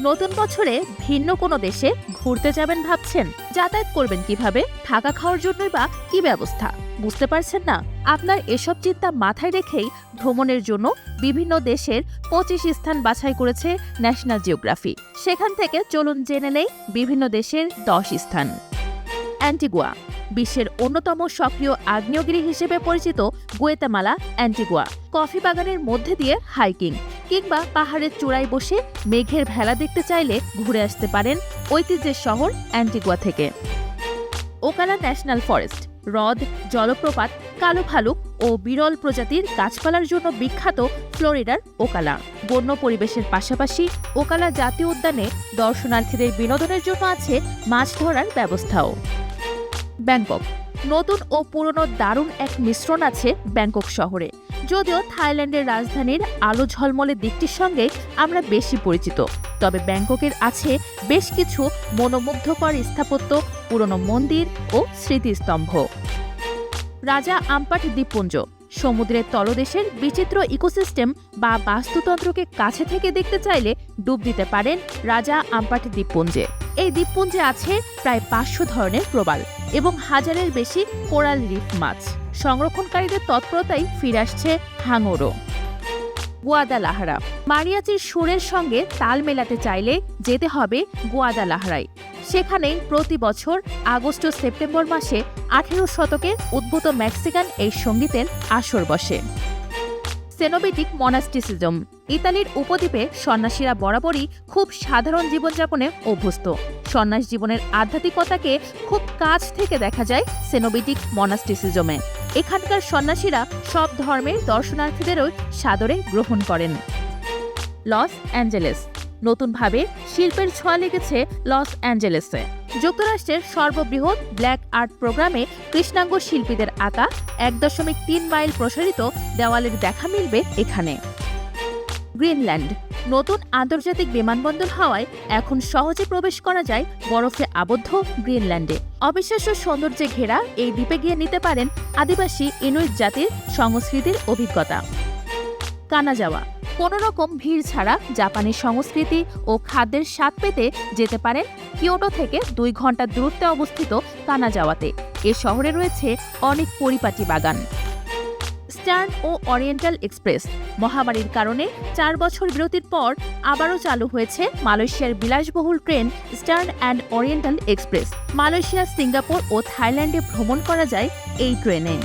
নতুন বছরে ভিন্ন কোনো দেশে ঘুরতে যাবেন ভাবছেন? যাতায়াত করবেন কীভাবে? থাকা খাওয়ার জন্যই বা কি ব্যবস্থা? বুঝতে পারছেন না? আপনার এসব চিন্তা মাথায় রেখেই ভ্রমণের জন্য বিভিন্ন দেশের পঁচিশ স্থান বাছাই করেছে ন্যাশনাল জিওগ্রাফি। সেখান থেকে চলুন জেনে নেই বিভিন্ন দেশের দশ স্থান। অ্যান্টিগুয়া, বিশ্বের অন্যতম সক্রিয় আগ্নেয়গিরি হিসেবে পরিচিত গুয়েতামালা, অ্যান্টিগুয়া। কফি বাগানের মধ্যে দিয়ে হাইকিং। কিংবা পাহাড়ের চূড়ায় বসে মেঘের ভেলা দেখতে চাইলে ঘুরে আসতে পারেন ঐতিহ্যের শহর অ্যান্টিগুয়া থেকে। ওকালা ন্যাশনাল ফরেস্ট, হ্রদ, জলপ্রপাত, কালো ভালুক ও বিরল প্রজাতির গাছপালার জন্য বিখ্যাত ফ্লোরিডার ওকালা। বন্য পরিবেশের পাশাপাশি ওকালা জাতীয় উদ্যানে দর্শনার্থীদের বিনোদনের জন্য আছে মাছ ধরার ব্যবস্থাও। ব্যাংকক, নতুন ও পুরনো দারুণ এক মিশ্রণ আছে ব্যাংকক শহরে। যদিও থাইল্যান্ডের রাজধানীর আলো ঝলমলে দিকটির সঙ্গে আমরা বেশি পরিচিত। তবে ব্যাংককের আছে বেশ কিছু মনোমুগ্ধকর স্থাপত্য, পুরনো মন্দির ও স্মৃতিস্তম্ভ। রাজা আম্পাট দ্বীপপুঞ্জ, সমুদ্রের তলদেশের বিচিত্র ইকোসিস্টেম বা বাস্তুতন্ত্রকে কাছে থেকে দেখতে চাইলে ডুব দিতে পারেন রাজা আম্পাট দ্বীপপুঞ্জে। এই দ্বীপপুঞ্জে আছে প্রায় পাঁচশো ধরনের প্রবাল এবং হাজারের বেশি কোরাল রিফ মাছ। সংরক্ষণকারীদের তৎপরতাই ফিরে আসছে হাঙরও গুয়াদালাহারা। মারিয়াচির সুরের সঙ্গে তাল মেলাতে চাইলে যেতে হবে গুয়াদালাহারায়। সেখানে প্রতি বছর আগস্ট ও সেপ্টেম্বর মাসে আঠেরো শতকে উদ্ভূত মেক্সিকান এই সঙ্গীতের আসর বসে। সেনোবেটিক মনাস্টিসিজম। ইতালির উপদ্বীপে সন্ন্যাসীরা বরাবরই খুব সাধারণ জীবনযাপনে অভ্যস্ত। সন্ন্যাস জীবনের আধ্যাত্মিকতাকে খুব কাছ থেকে দেখা যায় সেনোবেটিক মনাস্টিসিজমে। এখানকার সন্ন্যাসীরা সব ধর্মের দর্শনার্থীদেরও সাদরে গ্রহণ করেন। Los Angeles. নতুনভাবে শিল্পের ছোঁয়া লেগেছে লস অ্যাঞ্জেলেসে। যুক্তরাষ্ট্রের সর্ববৃহৎ ব্ল্যাক আর্ট প্রোগ্রামে কৃষ্ণাঙ্গ শিল্পীদের আঁকা এক দশমিক তিন মাইল প্রসারিত দেওয়ালের দেখা মিলবে এখানে। গ্রিনল্যান্ড। নতুন আন্তর্জাতিক বিমানবন্দর হওয়ায় এখন সহজে প্রবেশ করা যায় বরফে আবদ্ধ গ্রিনল্যান্ডে। অবিশ্বাস্য সৌন্দর্যে ঘেরা এই দ্বীপে গিয়ে নিতে পারেন আদিবাসী ইনুইট জাতির সংস্কৃতির অভিজ্ঞতা। কানাজাওয়া কোনো রকম ভিড় ছাড়া জাপানি সংস্কৃতি ও খাদ্যের স্বাদ পেতে যেতে পারেন কিয়োটো থেকে দুই ঘণ্টা দূরত্বে অবস্থিত কানাজাওয়াতে এ শহরে রয়েছে অনেক পরিপাটি বাগান। স্টার্ন ও অরিয়েন্টাল এক্সপ্রেস। মহামারীর কারণে চার বছর বিরতির পর আবারও চালু হয়েছে মালয়েশিয়ার বিলাসবহুল train Eastern and Oriental Express. Malaysia, Singapore ও থাইল্যান্ডে ভ্রমণ করা যায় এই ট্রেনে।